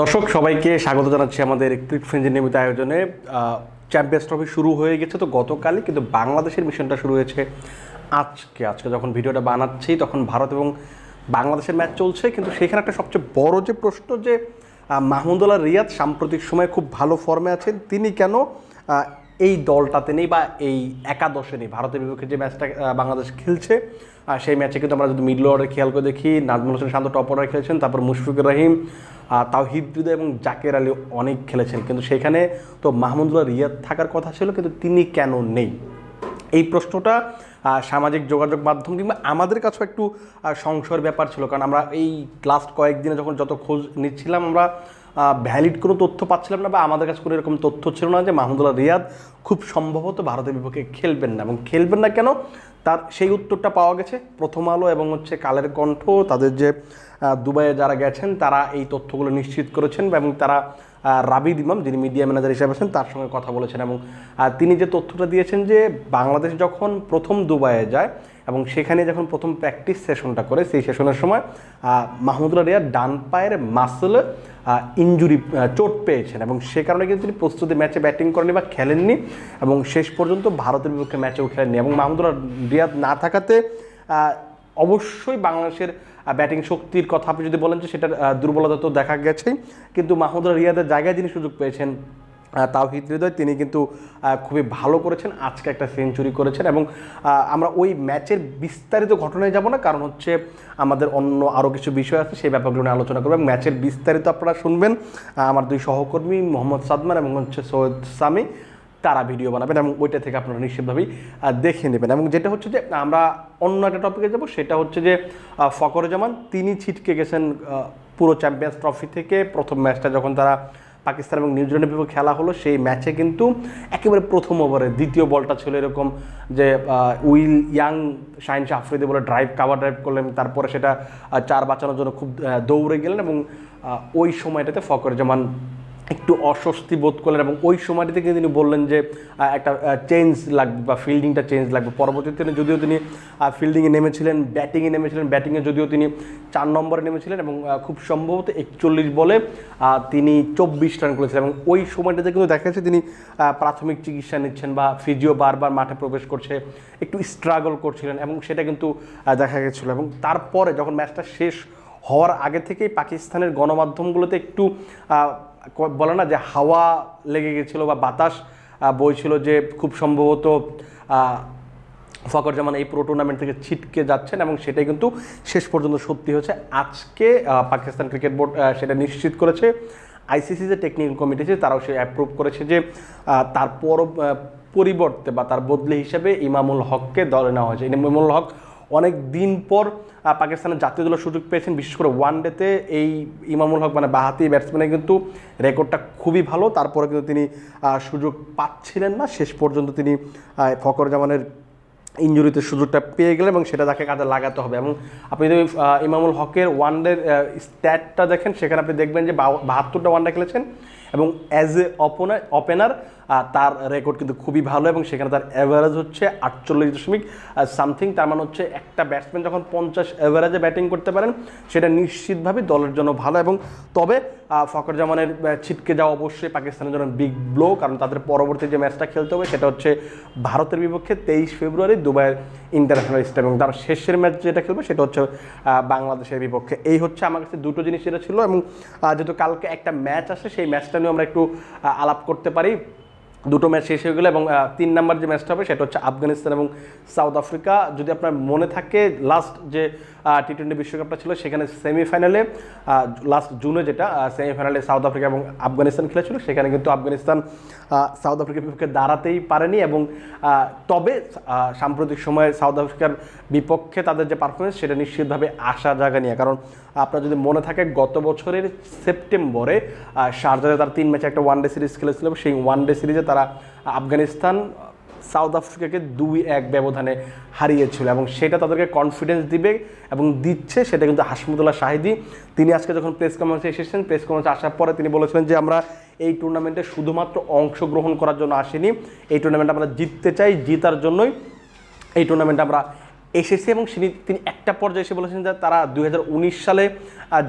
দর্শক, সবাইকে স্বাগত জানাচ্ছি আমাদের ক্রিকেট ফ্রেঞ্জের নিয়মিত আয়োজনে। চ্যাম্পিয়ন্স ট্রফি শুরু হয়ে গেছে তো গতকালই, কিন্তু বাংলাদেশের মিশনটা শুরু হয়েছে আজকে। আজকে যখন ভিডিওটা বানাচ্ছি, তখন ভারত এবং বাংলাদেশের ম্যাচ চলছে, কিন্তু সেখানে একটা সবচেয়ে বড় যে প্রশ্ন যে মাহমুদুল্লাহ রিয়াদ সাম্প্রতিক সময়ে খুব ভালো ফর্মে আছেন, তিনি কেন এই দলটাতে নেই বা এই একাদশে নেই। ভারতের বিপক্ষে যে ম্যাচটা বাংলাদেশ খেলছে আর সেই ম্যাচে কিন্তু আমরা যদি মিডল অর্ডারে খেয়াল করে দেখি, নাজমুল হোসেন শান্ত টপ অর্ডারে খেলেছেন, তারপর মুশফিকুর রহিম তাওহিদ হৃদয় এবং জাকের আলী অনেক খেলেছেন। কিন্তু সেখানে তো মাহমুদুল্লাহ রিয়াদ থাকার কথা ছিল, কিন্তু তিনি কেন নেই? এই প্রশ্নটা সামাজিক যোগাযোগ মাধ্যম কিংবা আমাদের কাছেও একটু সংশয়ের ব্যাপার ছিল। কারণ আমরা এই লাস্ট কয়েকদিনে যখন যত খোঁজ নিচ্ছিলাম, আমরা ভ্যালিড কোনো তথ্য পাচ্ছিলাম না বা আমাদের কাছে কোনো এরকম তথ্য ছিল না যে মাহমুদুল্লাহ রিয়াদ খুব সম্ভবত ভারতের বিপক্ষে খেলবেন না। এবং খেলবেন না কেন? তার সেই উত্তরটা পাওয়া গেছে প্রথম আলো এবং হচ্ছে কালের কণ্ঠ, তাদের যে দুবাইয়ে যারা গেছেন তারা এই তথ্যগুলো নিশ্চিত করেছেন এবং তারা রাবিদ ইমাম যিনি মিডিয়া ম্যানেজার হিসেবে আছেন তার সঙ্গে কথা বলেছেন এবং তিনি যে তথ্যটা দিয়েছেন যে বাংলাদেশ যখন প্রথম দুবাইয়ে যায় এবং সেখানে যখন প্রথম প্র্যাকটিস সেশনটা করে, সেই সেশনের সময় মাহমুদুল্লাহ রিয়াদ ডান পায়ের মাসলে ইঞ্জুরি চোট পেয়েছেন এবং সে কারণে কিন্তু তিনি প্রস্তুতি ম্যাচে ব্যাটিং করেননি বা খেলেননি এবং শেষ পর্যন্ত ভারতের বিপক্ষে ম্যাচেও খেলেননি এবং মাহমুদুল্লাহ রিয়াদ না থাকাতে অবশ্যই বাংলাদেশের ব্যাটিং শক্তির কথা আপনি যদি বলেন যে সেটার দুর্বলতা তো দেখা গেছেই। কিন্তু মাহমুদুল্লাহ রিয়াদের জায়গায় যিনি সুযোগ পেয়েছেন তাওহিদ হৃদয় তিনি কিন্তু খুবই ভালো করেছেন। আজকে একটা সেঞ্চুরি করেছেন এবং আমরা ওই ম্যাচের বিস্তারিত ঘটনায় যাব না কারণ হচ্ছে আমাদের অন্য আরও কিছু বিষয় আছে সেই ব্যাপারগুলো নিয়ে আলোচনা করব। ম্যাচের বিস্তারিত আপনারা শুনবেন আমার দুই সহকর্মী মোহাম্মদ সাদমান এবং হচ্ছে সৈয়দ সামি তারা ভিডিও বানাবেন এবং ওইটা থেকে আপনারা নিশ্চিতভাবেই দেখে নেবেন। এবং যেটা হচ্ছে যে আমরা অন্য একটা টপিকে যাব সেটা হচ্ছে যে আহ, ফকরুজ্জামান তিনি ছিটকে গেছেন পুরো চ্যাম্পিয়ন্স ট্রফি থেকে প্রথম ম্যাচটা যখন তারা পাকিস্তান এবং নিউজিল্যান্ডের বিপক্ষে খেলা হলো, সেই ম্যাচে কিন্তু একেবারে প্রথম ওভারে দ্বিতীয় বলটা ছিল এরকম যে উইল ইয়াং, শাহিন শাহ আফ্রিদি বলে ড্রাইভ কাভার ড্রাইভ করলেন, তারপরে সেটা চার বাঁচানোর জন্য খুব দৌড়ে গেলেন এবং ওই সময়টাতে ফকরুজ্জামান একটু অস্বস্তি বোধ করলেন এবং ওই সময়টিতে কিন্তু তিনি বললেন যে একটা চেঞ্জ লাগবে বা ফিল্ডিংটা চেঞ্জ লাগবে। পরবর্তীতে তিনি, যদিও তিনি ফিল্ডিংয়ে নেমেছিলেন ব্যাটিংয়ে নেমেছিলেন ব্যাটিংয়ে যদিও তিনি চার নম্বরে নেমেছিলেন এবং খুব সম্ভবত একচল্লিশ বলে তিনি চব্বিশ রান করেছিলেন এবং ওই সময়টাতে কিন্তু দেখা যাচ্ছে তিনি প্রাথমিক চিকিৎসা নিচ্ছেন বা ফিজিও বারবার মাঠে প্রবেশ করছে, একটু স্ট্রাগল করছিলেন এবং সেটা কিন্তু দেখা গেছিল এবং তারপরে যখন ম্যাচটা শেষ হওয়ার আগে থেকেই পাকিস্তানের গণমাধ্যমগুলোতে একটু বলে না যে হাওয়া লেগে গেছিল বা বাতাস বইছিল যে খুব সম্ভবত ফকর জামান এই প্রো টুর্নামেন্ট থেকে ছিটকে যাচ্ছেন এবং সেটাই কিন্তু শেষ পর্যন্ত সত্যি হয়েছে। আজকে পাকিস্তান ক্রিকেট বোর্ড সেটা নিশ্চিত করেছে। আইসিসি যে টেকনিক্যাল কমিটি আছে, তারাও সে অ্যাপ্রুভ করেছে যে তার পর পরিবর্তে বা তার বদলে হিসেবে ইমামুল হককে দলে নেওয়া হয়েছে। ইমামুল হক অনেক দিন পর পাকিস্তানের জাতীয় দলের সুযোগ পেয়েছেন। বিশেষ করে ওয়ান ডেতে এই ইমামুল হক মানে বাহাতি ব্যাটসম্যানের কিন্তু রেকর্ডটা খুবই ভালো। তারপরে কিন্তু তিনি সুযোগ পাচ্ছিলেন না। শেষ পর্যন্ত তিনি ফকর জামানের ইঞ্জুরিতে সুযোগটা পেয়ে গেলেন এবং সেটা তাকে কাজে লাগাতে হবে। এবং আপনি যদি ইমামুল হকের ওয়ানডের স্ট্যাটটা দেখেন, সেখানে আপনি দেখবেন যে বাহাত্তরটা ওয়ানডে খেলেছেন। এবং অ্যাজ এ অপোনার ওপেনার তার রেকর্ড কিন্তু খুবই ভালো এবং সেখানে তার অ্যাভারেজ হচ্ছে আটচল্লিশ দশমিক সামথিং তার মানে হচ্ছে একটা ব্যাটসম্যান যখন পঞ্চাশ অ্যাভারেজে ব্যাটিং করতে পারেন, সেটা নিশ্চিতভাবে দলের জন্য ভালো এবং তবে ফকর জামানের ছিটকে যাওয়া অবশ্যই পাকিস্তানের জন্য বিগ ব্লো কারণ তাদের পরবর্তী যে ম্যাচটা খেলতে হবে সেটা হচ্ছে ভারতের বিপক্ষে তেইশ ফেব্রুয়ারি দুবাইয়ের ইন্টারন্যাশনাল স্টেডিয়াম এবং তার শেষের ম্যাচ যেটা খেলবে সেটা হচ্ছে বাংলাদেশের বিপক্ষে। এই হচ্ছে আমার কাছে দুটো জিনিস যেটা ছিল এবং যেহেতু কালকে একটা ম্যাচ আসে, সেই ম্যাচটা নিয়ে আমরা একটু আলাপ করতে পারি। দুটো ম্যাচ শেষ হয়ে গেলো এবং তিন নাম্বার যে ম্যাচটা হবে সেটা হচ্ছে আফগানিস্তান এবং সাউথ আফ্রিকা। যদি আপনার মনে থাকে লাস্ট যে টি টোয়েন্টি বিশ্বকাপটা ছিল সেখানে সেমিফাইনালে লাস্ট জুনে যেটা সেমিফাইনালে সাউথ আফ্রিকা এবং আফগানিস্তান খেলেছিল, সেখানে কিন্তু আফগানিস্তান সাউথ আফ্রিকার বিপক্ষে দাঁড়াতেই পারেনি এবং তবে সাম্প্রতিক সময়ে সাউথ আফ্রিকার বিপক্ষে তাদের যে পারফরমেন্স সেটা নিশ্চিতভাবে আশা জায়গা নিয়ে কারণ আপনার যদি মনে থাকে গত বছরের সেপ্টেম্বরে শারজাতে তারা তিন ম্যাচে একটা ওয়ান ডে সিরিজ খেলেছিল, সেই ওয়ান ডে সিরিজে তারা আফগানিস্তান, সাউথ আফ্রিকাকে দুই এক ব্যবধানে হারিয়েছিল এবং সেটা তাদেরকে কনফিডেন্স দিবে এবং দিচ্ছে, সেটা কিন্তু হাসমুদুল্লাহ শাহিদি। তিনি আজকে যখন প্রেস কনফারেন্সে এসেছেন প্রেস কনফারেন্সে আসার পরে তিনি বলেছিলেন যে, আমরা এই টুর্নামেন্টে শুধুমাত্র অংশগ্রহণ করার জন্য আসিনি। এই টুর্নামেন্ট আমরা জিততে চাই, জিতার জন্যই এই টুর্নামেন্টে আমরা এসেছে এবং তিনি একটা পর্যায়ে এসে বলেছেন যে তারা দু হাজার উনিশ সালে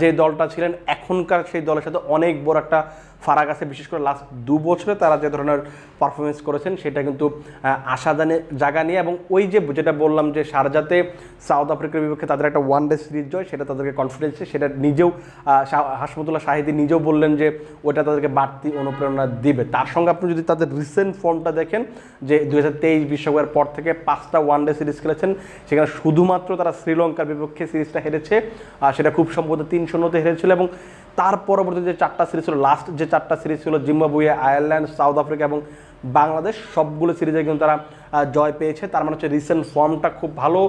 যে দলটা ছিলেন, এখনকার সেই দলের সাথে অনেক বড় একটা ফারাক আছে। বিশেষ করে লাস্ট দু বছরে তারা যে ধরনের পারফরমেন্স করেছেন সেটা কিন্তু আহ, আশাদানে জায়গা নিয়ে এবং ওই যে যেটা বললাম যে সারজাতে সাউথ আফ্রিকার বিপক্ষে তাদের একটা ওয়ান ডে সিরিজ জয় সেটা তাদেরকে কনফিডেন্স সেটা নিজেও হাসমতুল্লাহ শাহিদি নিজেও বললেন যে ওটা তাদেরকে বাড়তি অনুপ্রেরণা দিবে। তার সঙ্গে আপনি যদি তাদের রিসেন্ট ফর্মটা দেখেন যে দুই হাজার তেইশ বিশ্বকাপের পর থেকে পাঁচটা ওয়ান ডে সিরিজ খেলেছেন সেখানে শুধুমাত্র তারা শ্রীলঙ্কার বিপক্ষে সিরিজটা হেরেছে সেটা খুব সম্ভবত তিন শূন্যতে হেরেছিল এবং তার পরবর্তী যে চারটা সিরিজ ছিল লাস্ট যে চারটা সিরিজ ছিল জিম্বাবুয়ে আয়ারল্যান্ড সাউথ আফ্রিকা এবং বাংলাদেশ সবগুলো সিরিজে কিন্তু তারা জয় পেয়েছে। তার মানে হচ্ছে রিসেন্ট ফর্মটা খুব ভালো,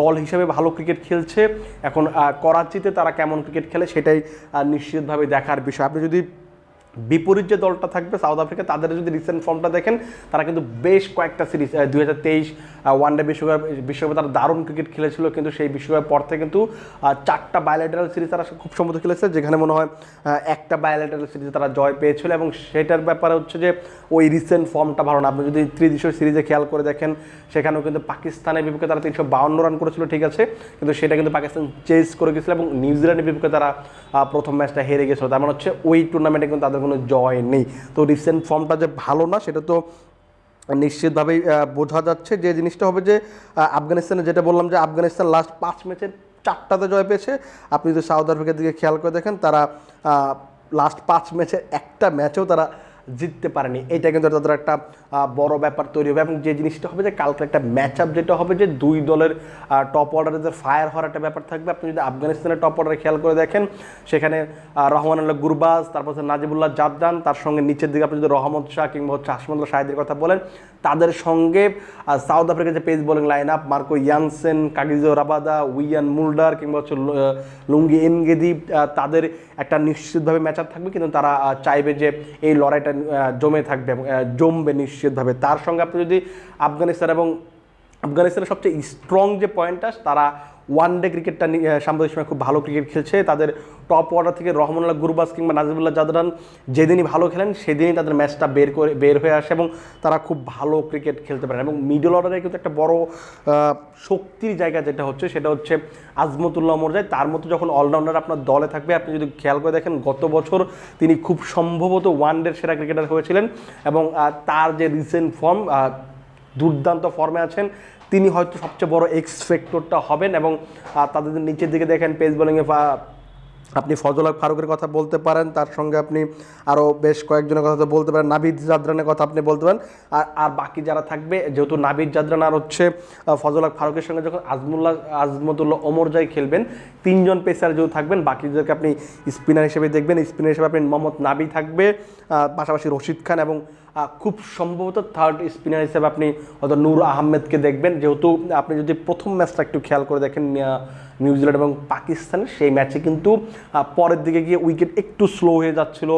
দল হিসেবে ভালো ক্রিকেট খেলছে। এখন করাচিতে তারা কেমন ক্রিকেট খেলে সেটাই নিশ্চিতভাবে দেখার বিষয়। আপনি যদি বিপরীত যে দলটা থাকবে সাউথ আফ্রিকা তাদের যদি রিসেন্ট ফর্মটা দেখেন, তারা কিন্তু বেশ কয়েকটা সিরিজ দু হাজার তেইশ ওয়ানডে বিশ্বকাপ, বিশ্বকাপে তারা দারুণ ক্রিকেট খেলেছিল, কিন্তু সেই বিশ্বকাপের পর থেকে কিন্তু চারটা বায়োলেটারাল সিরিজ তারা খুব সম্মত খেলেছে, যেখানে মনে হয় একটা বায়োলেটারাল সিরিজে তারা জয় পেয়েছিল এবং সেটার ব্যাপারে হচ্ছে যে, ওই রিসেন্ট ফর্মটা ভালো না। আপনি যদি ত্রিদেশীয় সিরিজে খেয়াল করে দেখেন, সেখানেও কিন্তু পাকিস্তানের বিপক্ষে তারা তিনশো বাউন্ন রান করেছিল, ঠিক আছে, কিন্তু সেটা কিন্তু পাকিস্তান চেস করে গেছিল এবং নিউজিল্যান্ডের বিপক্ষে তারা প্রথম ম্যাচটা হেরে গেছিল। তার মানে হচ্ছে, ওই টুর্নামেন্টে কিন্তু তাদের কোনো জয় নেই। তো রিসেন্ট ফর্মটা যে ভালো না, সেটা তো নিশ্চিতভাবেই বোঝা যাচ্ছে যে জিনিসটা হবে যে আফগানিস্তানে যেটা বললাম যে আফগানিস্তান লাস্ট পাঁচ ম্যাচের চারটাতে জয় পেয়েছে। আপনি যদি সাউথ আফ্রিকার দিকে খেয়াল করে দেখেন, তারা লাস্ট পাঁচ ম্যাচের একটা ম্যাচেও তারা জিততে পারেনি। এটা কিন্তু তাদের একটা বড় ব্যাপার তৈরি হবে এবং যে জিনিসটা হবে যে কালকে একটা ম্যাচ আপ যেটা হবে যে দুই দলের টপ অর্ডারের ফায়ার হওয়ার একটা ব্যাপার থাকবে। আপনি যদি আফগানিস্তানের টপ অর্ডারে খেয়াল করে দেখেন, সেখানে রহমান আল্লাহ গুরবাজ, তারপর হচ্ছে নাজিবুল্লাহ জাদদান, তার সঙ্গে নিচের দিকে আপনি যদি রহমত শাহ কিংবা হচ্ছে আসমদুল্লাহ শাহিদের কথা বলেন, তাদের সঙ্গে সাউথ আফ্রিকার যে pace bowling line up Marco Jansen, Kagiso Rabada, Wiaan Mulder কিংবা হচ্ছে লুঙ্গি এনগেদি তাদের একটা নিশ্চিতভাবে ম্যাচ আপ থাকবে, কিন্তু তারা চাইবে যে এই লড়াইটা জমে থাকবে জমবে নিশ্চিতভাবে। তার সঙ্গে আপনি যদি আফগানিস্তান এবং আফগানিস্তানের সবচেয়ে স্ট্রং যে পয়েন্টটা তারা ওয়ান ডে ক্রিকেটটা সাম্প্রতিক সময় খুব ভালো ক্রিকেট খেলছে। তাদের টপ অর্ডার থেকে রহমানুল্লাহ গুরবাস কিংবা নাজিবুল্লাহ জাদরান যেদিনই ভালো খেলেন, সেদিনই তাদের ম্যাচটা বের করে বের হয়ে আসে এবং তারা খুব ভালো ক্রিকেট খেলতে পারেন। এবং মিডল অর্ডারে কিন্তু একটা বড় শক্তির জায়গা যেটা হচ্ছে, সেটা হচ্ছে আজমতুল্লাহ মর্যায় তার মতো যখন অলরাউন্ডার আপনার দলে থাকবে, আপনি যদি খেয়াল করে দেখেন, গত বছর তিনি খুব সম্ভবত ওয়ান ডের সেরা ক্রিকেটার হয়েছিলেন এবং তার যে রিসেন্ট ফর্ম দুর্দান্ত ফর্মে আছেন তিনি হয়তো সবচেয়ে বড় এক্স ফ্যাক্টরটা হবেন এবং তাদের নিচের দিকে দেখেন পেস বোলিংয়ে আপনি ফজল ফারুকের কথা বলতে পারেন, তার সঙ্গে আপনি আরও বেশ কয়েকজনের কথা বলতে পারেন, নাবিদ জাদরানের কথা আপনি বলতে পারেন, আর আর বাকি যারা থাকবে, যেহেতু নাবিদ জাদরান আর হচ্ছে ফজল ফারুকের সঙ্গে যখন আজমুল্লাহ, আজমতুল্লাহ ওমর জাই খেলবেন, তিনজন পেসার যেহেতু থাকবেন, বাকিদেরকে আপনি স্পিনার হিসেবে দেখবেন স্পিনার হিসেবে আপনি মোহাম্মদ নাবি থাকবে পাশাপাশি রশিদ খান এবং খুব সম্ভবত থার্ড স্পিনার হিসেবে আপনি হয়তো নূর আহমেদকে দেখবেন। যেহেতু আপনি যদি প্রথম ম্যাচটা একটু খেয়াল করে দেখেন নিউজিল্যান্ড এবং পাকিস্তানের, সেই ম্যাচে কিন্তু পরের দিকে গিয়ে উইকেট একটু স্লো হয়ে যাচ্ছিল।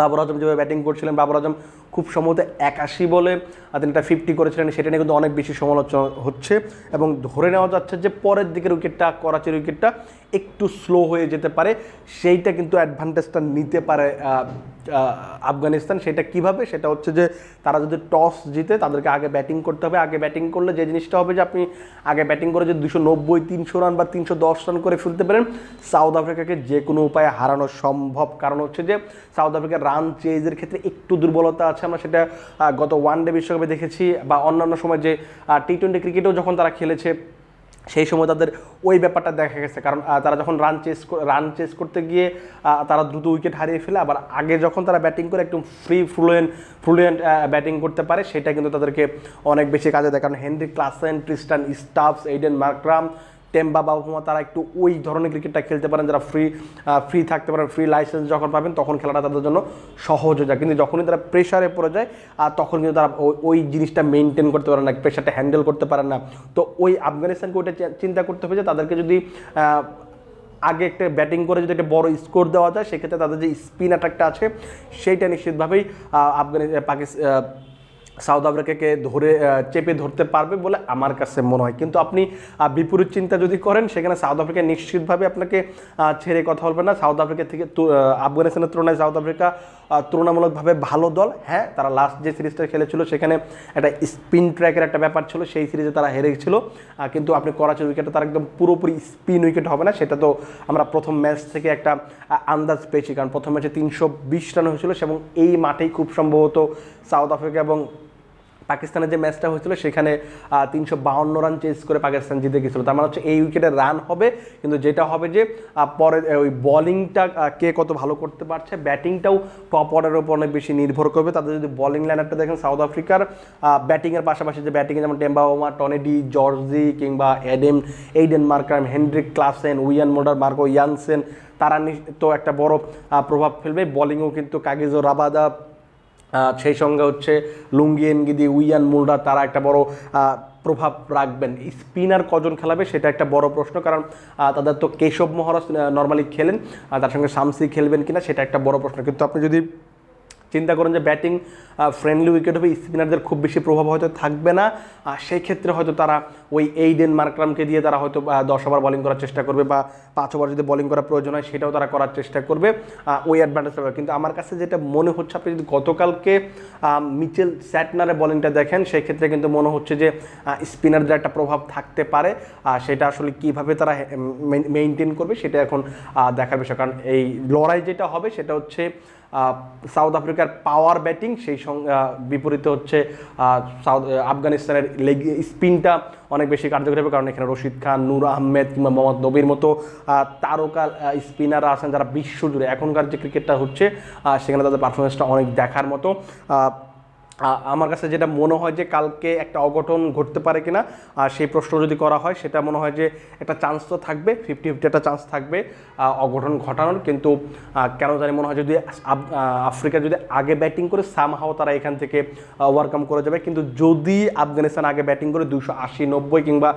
বাবর আজম যেভাবে ব্যাটিং করছিলেন, বাবর আজম খুব সম্ভবত একাশি বলে তিনি একটা ফিফটি করেছিলেন, সেটা নিয়ে কিন্তু অনেক বেশি সমালোচনা হচ্ছে। এবং ধরে নেওয়া যাচ্ছে যে পরের দিকের উইকেটটা করাচির উইকেটটা একটু স্লো হয়ে যেতে পারে। সেইটা কিন্তু অ্যাডভান্টেজটা নিতে পারে আফগানিস্তান। সেটা কীভাবে? সেটা হচ্ছে যে তারা যদি টস জিতে, তাদেরকে আগে ব্যাটিং করতে হবে। আগে ব্যাটিং করলে যে জিনিসটা হবে যে আপনি আগে ব্যাটিং করে যদি দুশো নব্বই, তিনশো রান বা তিনশো দশ রান করে ফেলতে পারেন, সাউথ আফ্রিকাকে যে কোনো উপায়ে হারানো সম্ভব। কারণ হচ্ছে যে সাউথ আফ্রিকার রান চেজের ক্ষেত্রে একটু দুর্বলতা আছে। আমরা সেটা গত ওয়ান ডে বিশ্বকাপে দেখেছি বা অন্যান্য সময় যে টি টোয়েন্টি ক্রিকেটেও যখন তারা খেলেছে, সেই সময় তাদের ওই ব্যাপারটা দেখা গেছে। কারণ তারা যখন রান চেস রান চেস করতে গিয়ে তারা দ্রুত উইকেট হারিয়ে ফেলে, আবার আগে যখন তারা ব্যাটিং করে একটু ফ্রি ফ্লুয়েন্ট ফ্লুয়েন্ট ব্যাটিং করতে পারে, সেটা কিন্তু তাদেরকে অনেক বেশি কাজে দেয়। কারণ Heinrich Klaasen Tristan Stubbs Aiden Markram Temba Bavuma তারা একটু ওই ধরনের ক্রিকেটটা খেলতে পারেন, যারা ফ্রি ফ্রি থাকতে পারেন ফ্রি লাইসেন্স যখন পাবেন, তখন খেলাটা তাদের জন্য সহজ হয়ে যায়। কিন্তু যখনই তারা প্রেশারে পড়ে যায় আর তখন কিন্তু তারা ওই- জিনিসটা মেনটেন করতে পারে না প্রেশারটা হ্যান্ডেল করতে পারে না। তো ওই আফগানিস্তানকে ওইটা চিন্তা করতে হবে যে তাদেরকে যদি আগে একটা ব্যাটিং করে যদি একটা বড় স্কোর দেওয়া যায়, সেক্ষেত্রে তাদের যে স্পিন অ্যাটাকটা আছে, সেইটা নিশ্চিতভাবেই আফগানি পাকিস্তান সাউথ আফ্রিকাকে ধরে চেপে ধরতে পারবে বলে আমার কাছে মনে হয়। কিন্তু আপনি বিপরীত চিন্তা যদি করেন সেখানে সাউথ আফ্রিকা নিশ্চিতভাবে আপনাকে ছেড়ে কথা বলবে না। সাউথ আফ্রিকা থেকে আফগানিস্তানের তুলনায় সাউথ আফ্রিকা তুলনামূলকভাবে ভালো দল। হ্যাঁ তারা লাস্ট যে সিরিজটা খেলেছিল সেখানে একটা স্পিন ট্র্যাকের একটা ব্যাপার ছিল। সেই সিরিজে তারা হেরেছিল আহ, কিন্তু আপনি করাচির উইকেটে তারা একদম পুরোপুরি স্পিন উইকেট হবে না। সেটা তো আমরা প্রথম ম্যাচ থেকে একটা আন্দাজ পেয়েছি। কারণ প্রথম ম্যাচে তিনশো বিশ রান হয়েছিল এবং এই মাঠেই খুব সম্ভবত সাউথ আফ্রিকা এবং পাকিস্তানের যে ম্যাচটা হয়েছিল, সেখানে তিনশো বাউন্ন রান চেস করে পাকিস্তান জিতে গেছিল। তার মানে হচ্ছে এই উইকেটে রান হবে। কিন্তু যেটা হবে যে পরে ওই বলিংটা কে কত ভালো করতে পারছে ব্যাটিংটাও টপ অর্ডারের উপর অনেক বেশি নির্ভর করবে। তাদের যদি বলিং লাইনারটা দেখেন সাউথ আফ্রিকার ব্যাটিংয়ের পাশাপাশি যে ব্যাটিংয়ে যেমন টেম্বা ওমা টনেডি জর্জি কিংবা এডেম Aiden Markram Heinrich Klaasen Wiaan Mulder Marco Jansen তারা তো একটা বড় প্রভাব ফেলবে। বলিংও কিন্তু কাগিজো রাবাদা সেই সঙ্গে হচ্ছে লুঙ্গি এনগিদি উইয়ান, মুলডা, তারা একটা বড় প্রভাব রাখবেন। স্পিনার কজন খেলাবে সেটা একটা বড় প্রশ্ন, কারণ তাদের তো কেশব মহারাজ নর্মালি খেলেন তার সঙ্গে শামসি খেলবেন কিনা সেটা একটা বড় প্রশ্ন। কিন্তু আপনি যদি চিন্তা করেন যে ব্যাটিং ফ্রেন্ডলি উইকেট হবে স্পিনারদের খুব বেশি প্রভাব হয়তো থাকবে না। আর সেই ক্ষেত্রে হয়তো তারা ওই এইডেন মার্করামকে দিয়ে তারা হয়তো দশ ওভার বোলিং করার চেষ্টা করবে বা পাঁচ ওভার যদি বোলিং করার প্রয়োজন হয়, সেটাও তারা করার চেষ্টা করবে। ওই অ্যাডভান্টেজ পাবে কিন্তু আমার কাছে যেটা মনে হচ্ছে, আপনি যদি গতকালকে মিচেল স্যাটনারের বোলিংটা দেখেন সেই ক্ষেত্রে কিন্তু মনে হচ্ছে যে স্পিনারদের একটা প্রভাব থাকতে পারে। আর সেটা আসলে কীভাবে তারা মেনটেন করবে, সেটা এখন দেখার বিষয় কারণ এই লড়াই যেটা হবে, সেটা হচ্ছে সাউথ আফ্রিকার পাওয়ার ব্যাটিং সেই বিপরীতে হচ্ছে সাউথ আফগানিস্তানের লেগ স্পিনটা অনেক বেশি কার্যকরী হবে, কারণ এখানে রশিদ খান, নূর আহমেদ কিংবা মোহাম্মদ নবীর মতো তারকা স্পিনাররা আছেন, যারা বিশ্বজুড়ে এখনকার যে ক্রিকেটটা হচ্ছে সেখানে তাদের পারফরমেন্সটা অনেক দেখার মতো। আমার কাছে যেটা মনে হয় যে কালকে একটা অঘটন ঘটতে পারে কিনা আর সেই প্রশ্ন যদি করা হয়, সেটা মনে হয় যে একটা চান্স তো থাকবে ফিফটি ফিফটি একটা চান্স থাকবে অঘটন ঘটানোর। কিন্তু কেন জানি মনে হয় যদি আফ- আফ্রিকা যদি আগে ব্যাটিং করে সামহাও তারা এখান থেকে ওভারকাম করে যাবে। কিন্তু যদি আফগানিস্তান আগে ব্যাটিং করে দুশো আশি, নব্বই কিংবা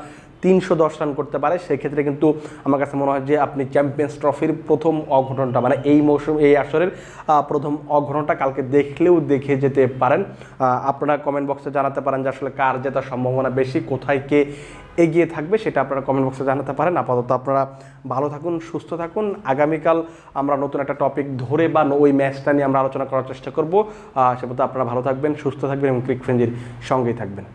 তিনশো দশ রান করতে পারে, সেক্ষেত্রে কিন্তু আমার কাছে মনে হয় যে আপনি চ্যাম্পিয়ন্স ট্রফির প্রথম অঘটনটা মানে এই মৌসুম, এই আসরের প্রথম অঘটনটা কালকে দেখলেও দেখে যেতে পারেন। আপনারা কমেন্ট বক্সে জানাতে পারেন যে আসলে কার জেতার সম্ভাবনা বেশি, কোথায় কে এগিয়ে থাকবে সেটা আপনারা কমেন্ট বক্সে জানাতে পারেন। আপাতত আপনারা ভালো থাকুন, সুস্থ থাকুন। আগামীকাল আমরা নতুন একটা টপিক ধরে বা ওই ম্যাচটা নিয়ে আমরা আলোচনা করার চেষ্টা করব। সে আপনারা ভালো থাকবেন, সুস্থ থাকবেন এবং ক্রিক ফ্রেঞ্জির সঙ্গেই থাকবেন।